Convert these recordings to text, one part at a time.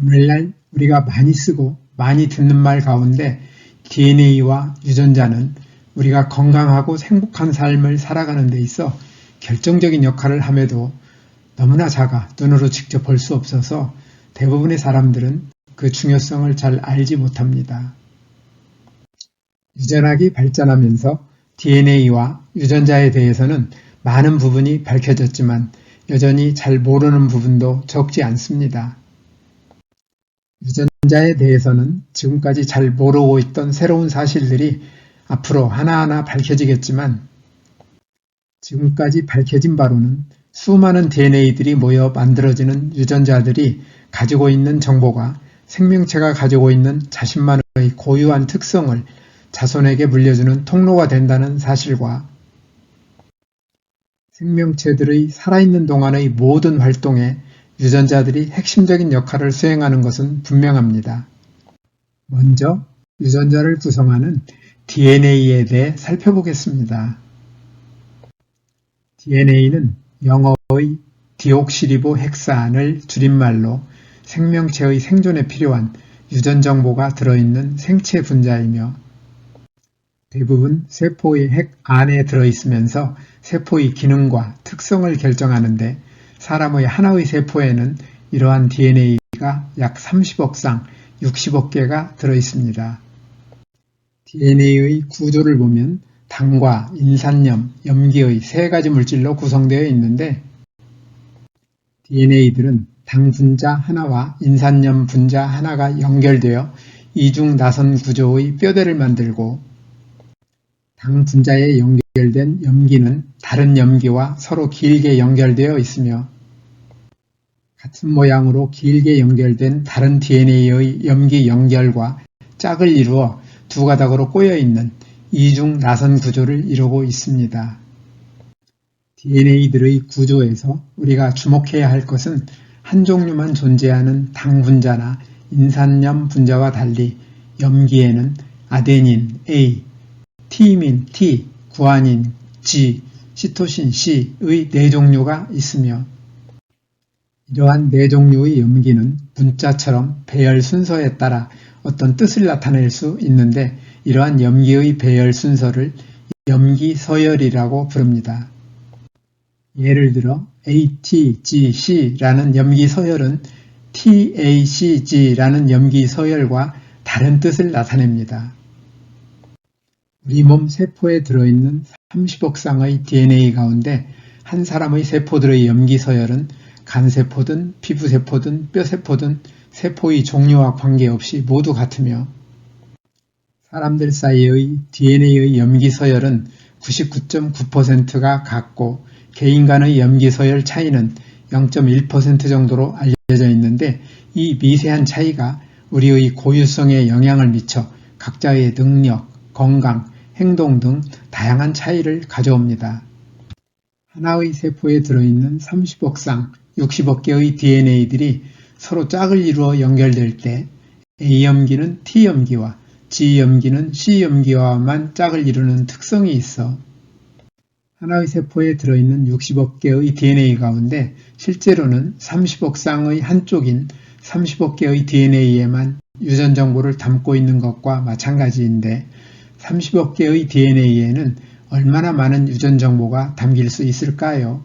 오늘날 우리가 많이 쓰고 많이 듣는 말 가운데 DNA와 유전자는 우리가 건강하고 행복한 삶을 살아가는 데 있어 결정적인 역할을 함에도 너무나 작아 눈으로 직접 볼 수 없어서 대부분의 사람들은 그 중요성을 잘 알지 못합니다. 유전학이 발전하면서 DNA와 유전자에 대해서는 많은 부분이 밝혀졌지만 여전히 잘 모르는 부분도 적지 않습니다. 유전자에 대해서는 지금까지 잘 모르고 있던 새로운 사실들이 앞으로 하나하나 밝혀지겠지만 지금까지 밝혀진 바로는 수많은 DNA들이 모여 만들어지는 유전자들이 가지고 있는 정보가 생명체가 가지고 있는 자신만의 고유한 특성을 자손에게 물려주는 통로가 된다는 사실과 생명체들의 살아있는 동안의 모든 활동에 유전자들이 핵심적인 역할을 수행하는 것은 분명합니다. 먼저 유전자를 구성하는 DNA에 대해 살펴보겠습니다. DNA는 영어의 디옥시리보 헥사안을 줄임말로 생명체의 생존에 필요한 유전 정보가 들어있는 생체 분자이며 대부분 세포의 핵 안에 들어있으면서 세포의 기능과 특성을 결정하는데 사람의 하나의 세포에는 이러한 DNA가 약 30억 쌍, 60억 개가 들어 있습니다. DNA의 구조를 보면 당과 인산염, 염기의 세 가지 물질로 구성되어 있는데 DNA들은 당 분자 하나와 인산염 분자 하나가 연결되어 이중 나선 구조의 뼈대를 만들고 당 분자에 연결된 염기는 다른 염기와 서로 길게 연결되어 있으며 같은 모양으로 길게 연결된 다른 DNA의 염기 연결과 짝을 이루어 두 가닥으로 꼬여 있는 이중 나선 구조를 이루고 있습니다. DNA들의 구조에서 우리가 주목해야 할 것은 한 종류만 존재하는 당 분자나 인산염 분자와 달리 염기에는 아데닌 A, 티민 T, 구아닌 G, 시토신 C의 네 종류가 있으며 이러한 네 종류의 염기는 문자처럼 배열 순서에 따라 어떤 뜻을 나타낼 수 있는데 이러한 염기의 배열 순서를 염기 서열이라고 부릅니다. 예를 들어 ATGC라는 염기 서열은 TACG라는 염기 서열과 다른 뜻을 나타냅니다. 우리 몸 세포에 들어있는 30억 쌍의 DNA 가운데 한 사람의 세포들의 염기 서열은 간세포든 피부세포든 뼈세포든 세포의 종류와 관계없이 모두 같으며 사람들 사이의 DNA의 염기 서열은 99.9%가 같고 개인 간의 염기 서열 차이는 0.1% 정도로 알려져 있는데 이 미세한 차이가 우리의 고유성에 영향을 미쳐 각자의 능력, 건강, 행동 등 다양한 차이를 가져옵니다. 하나의 세포에 들어있는 30억 쌍, 60억 개의 DNA들이 서로 짝을 이루어 연결될 때 A염기는 T염기와 G염기는 C염기와만 짝을 이루는 특성이 있어 하나의 세포에 들어있는 60억 개의 DNA 가운데 실제로는 30억 쌍의 한쪽인 30억 개의 DNA에만 유전 정보를 담고 있는 것과 마찬가지인데 30억 개의 DNA에는 얼마나 많은 유전 정보가 담길 수 있을까요?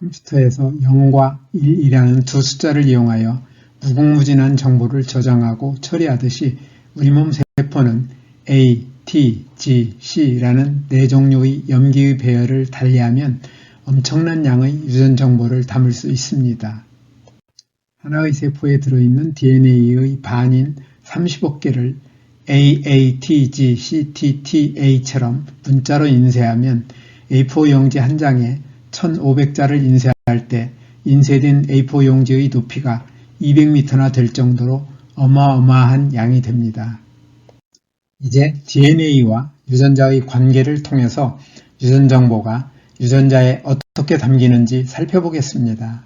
컴퓨터에서 0과 1이라는 두 숫자를 이용하여 무궁무진한 정보를 저장하고 처리하듯이 우리 몸 세포는 A, T, G, C라는 네 종류의 염기의 배열을 달리하면 엄청난 양의 유전 정보를 담을 수 있습니다. 하나의 세포에 들어있는 DNA의 반인 30억 개를 AATGCTTA처럼 문자로 인쇄하면 A4 용지 한 장에 1500자를 인쇄할 때 인쇄된 A4 용지의 높이가 200m나 될 정도로 어마어마한 양이 됩니다. 이제 DNA와 유전자의 관계를 통해서 유전 정보가 유전자에 어떻게 담기는지 살펴보겠습니다.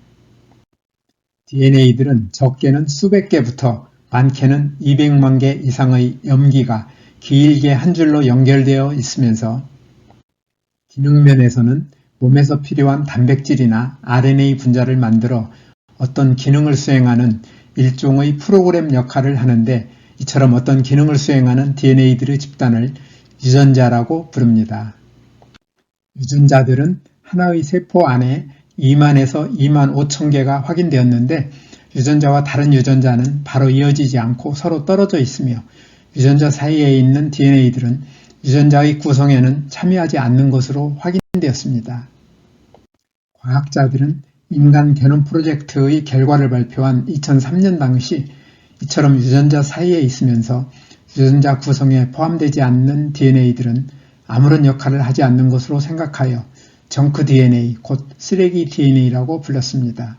DNA들은 적게는 수백 개부터 많게는 200만 개 이상의 염기가 길게 한 줄로 연결되어 있으면서 기능면에서는 몸에서 필요한 단백질이나 RNA 분자를 만들어 어떤 기능을 수행하는 일종의 프로그램 역할을 하는데 이처럼 어떤 기능을 수행하는 DNA들의 집단을 유전자라고 부릅니다. 유전자들은 하나의 세포 안에 2만에서 2만 5천 개가 확인되었는데 유전자와 다른 유전자는 바로 이어지지 않고 서로 떨어져 있으며 유전자 사이에 있는 DNA들은 유전자의 구성에는 참여하지 않는 것으로 확인되었습니다. 과학자들은 인간 게놈 프로젝트의 결과를 발표한 2003년 당시 이처럼 유전자 사이에 있으면서 유전자 구성에 포함되지 않는 DNA들은 아무런 역할을 하지 않는 것으로 생각하여 정크 DNA, 곧 쓰레기 DNA라고 불렀습니다.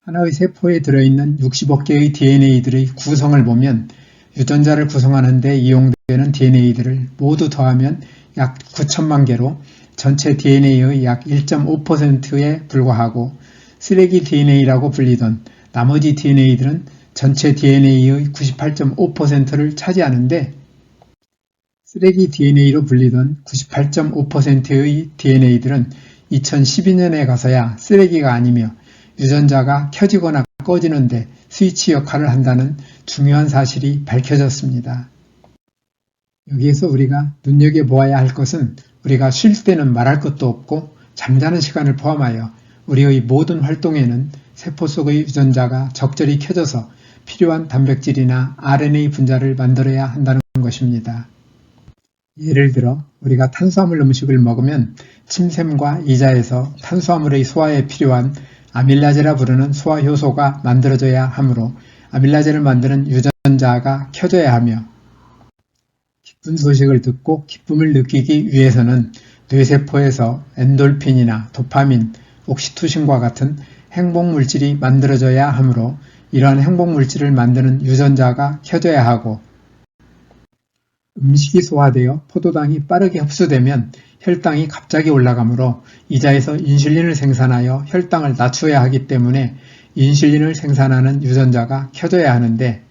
하나의 세포에 들어있는 60억 개의 DNA들의 구성을 보면 유전자를 구성하는 데 이용되는 DNA들을 모두 더하면 약 9천만 개로 전체 DNA의 약 1.5%에 불과하고 쓰레기 DNA라고 불리던 나머지 DNA들은 전체 DNA의 98.5%를 차지하는데 쓰레기 DNA로 불리던 98.5%의 DNA들은 2012년에 가서야 쓰레기가 아니며 유전자가 켜지거나 꺼지는데 스위치 역할을 한다는 중요한 사실이 밝혀졌습니다. 여기에서 우리가 눈여겨보아야 할 것은 우리가 쉴 때는 말할 것도 없고 잠자는 시간을 포함하여 우리의 모든 활동에는 세포 속의 유전자가 적절히 켜져서 필요한 단백질이나 RNA 분자를 만들어야 한다는 것입니다. 예를 들어 우리가 탄수화물 음식을 먹으면 침샘과 이자에서 탄수화물의 소화에 필요한 아밀라제라 부르는 소화 효소가 만들어져야 하므로 아밀라제를 만드는 유전자가 켜져야 하며 기쁜 소식을 듣고 기쁨을 느끼기 위해서는 뇌세포에서 엔돌핀이나 도파민, 옥시토신과 같은 행복 물질이 만들어져야 하므로 이러한 행복 물질을 만드는 유전자가 켜져야 하고 음식이 소화되어 포도당이 빠르게 흡수되면 혈당이 갑자기 올라가므로 이자에서 인슐린을 생산하여 혈당을 낮춰야 하기 때문에 인슐린을 생산하는 유전자가 켜져야 하는데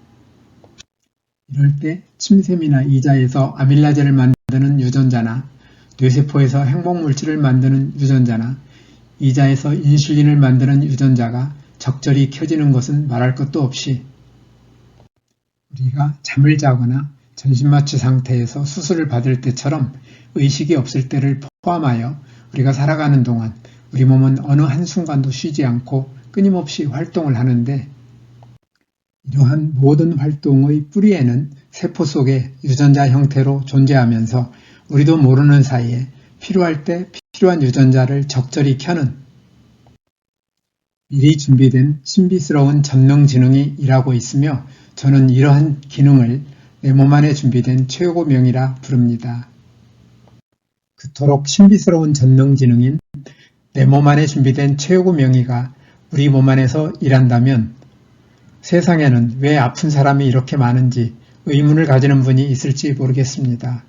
이럴 때 침샘이나 이자에서 아밀라제를 만드는 유전자나 뇌세포에서 행복물질을 만드는 유전자나 이자에서 인슐린을 만드는 유전자가 적절히 켜지는 것은 말할 것도 없이 우리가 잠을 자거나 전신마취 상태에서 수술을 받을 때처럼 의식이 없을 때를 포함하여 우리가 살아가는 동안 우리 몸은 어느 한순간도 쉬지 않고 끊임없이 활동을 하는데 이러한 모든 활동의 뿌리에는 세포 속에 유전자 형태로 존재하면서 우리도 모르는 사이에 필요할 때 필요한 유전자를 적절히 켜는 미리 준비된 신비스러운 전능지능이 일하고 있으며 저는 이러한 기능을 내 몸 안에 준비된 최고명이라 부릅니다. 그토록 신비스러운 전능지능인 내 몸 안에 준비된 최고 명의가 우리 몸 안에서 일한다면 세상에는 왜 아픈 사람이 이렇게 많은지 의문을 가지는 분이 있을지 모르겠습니다.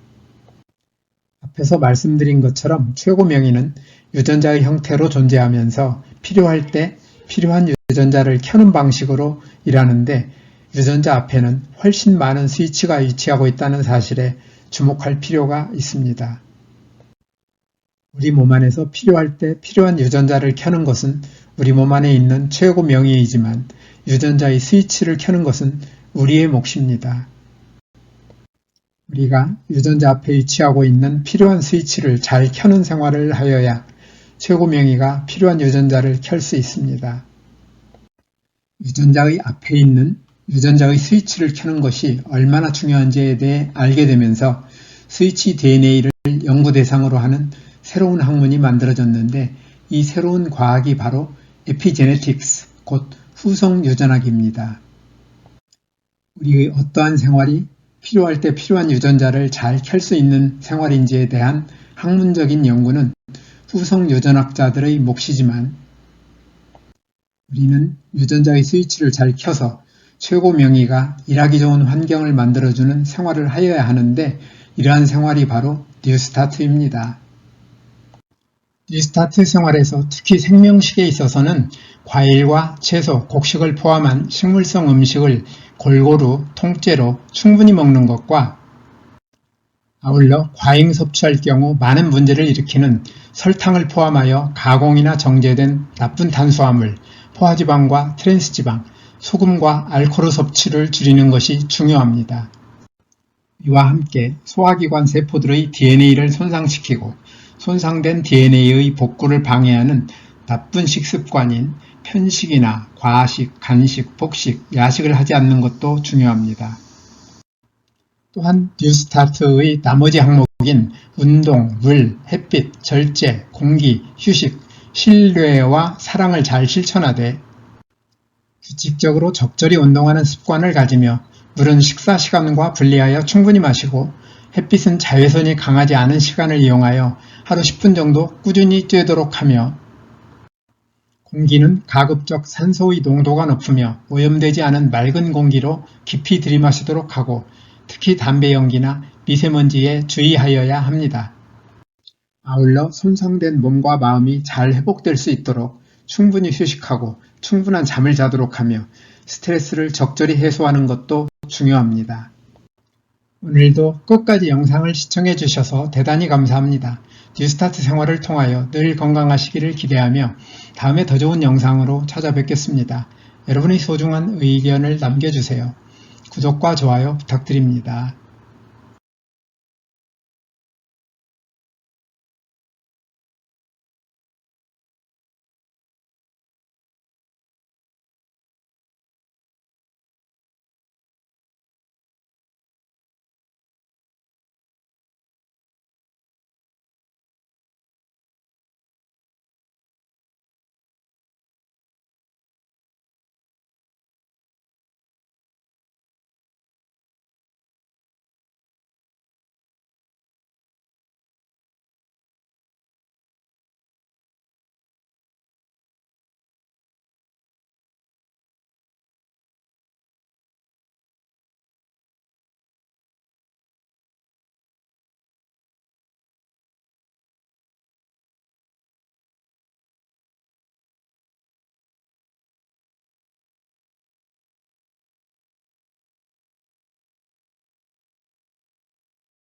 앞에서 말씀드린 것처럼 최고 명의는 유전자의 형태로 존재하면서 필요할 때 필요한 유전자를 켜는 방식으로 일하는데 유전자 앞에는 훨씬 많은 스위치가 위치하고 있다는 사실에 주목할 필요가 있습니다. 우리 몸 안에서 필요할 때 필요한 유전자를 켜는 것은 우리 몸 안에 있는 최고 명의이지만 유전자의 스위치를 켜는 것은 우리의 몫입니다. 우리가 유전자 앞에 위치하고 있는 필요한 스위치를 잘 켜는 생활을 하여야 최고 명의가 필요한 유전자를 켤 수 있습니다. 유전자의 앞에 있는 유전자의 스위치를 켜는 것이 얼마나 중요한지에 대해 알게 되면서 스위치 DNA를 연구 대상으로 하는 새로운 학문이 만들어졌는데 이 새로운 과학이 바로 에피제네틱스, 곧 후성 유전학입니다. 우리의 어떠한 생활이 필요할 때 필요한 유전자를 잘 켤 수 있는 생활인지에 대한 학문적인 연구는 후성 유전학자들의 몫이지만 우리는 유전자의 스위치를 잘 켜서 최고 명의가 일하기 좋은 환경을 만들어주는 생활을 하여야 하는데 이러한 생활이 바로 뉴스타트입니다. 뉴스타트 생활에서 특히 생명식에 있어서는 과일과 채소, 곡식을 포함한 식물성 음식을 골고루 통째로 충분히 먹는 것과 아울러 과잉 섭취할 경우 많은 문제를 일으키는 설탕을 포함하여 가공이나 정제된 나쁜 탄수화물, 포화지방과 트랜스지방, 소금과 알코올 섭취를 줄이는 것이 중요합니다. 이와 함께 소화기관 세포들의 DNA를 손상시키고 손상된 DNA의 복구를 방해하는 나쁜 식습관인 편식이나 과식, 간식, 복식, 야식을 하지 않는 것도 중요합니다. 또한 뉴스타트의 나머지 항목인 운동, 물, 햇빛, 절제, 공기, 휴식, 신뢰와 사랑을 잘 실천하되 규칙적으로 적절히 운동하는 습관을 가지며 물은 식사 시간과 분리하여 충분히 마시고 햇빛은 자외선이 강하지 않은 시간을 이용하여 하루 10분 정도 꾸준히 쬐도록 하며 공기는 가급적 산소의 농도가 높으며 오염되지 않은 맑은 공기로 깊이 들이마시도록 하고 특히 담배 연기나 미세먼지에 주의하여야 합니다. 아울러 손상된 몸과 마음이 잘 회복될 수 있도록 충분히 휴식하고 충분한 잠을 자도록 하며 스트레스를 적절히 해소하는 것도 중요합니다. 오늘도 끝까지 영상을 시청해 주셔서 대단히 감사합니다. 뉴스타트 생활을 통하여 늘 건강하시기를 기대하며 다음에 더 좋은 영상으로 찾아뵙겠습니다. 여러분의 소중한 의견을 남겨주세요. 구독과 좋아요 부탁드립니다.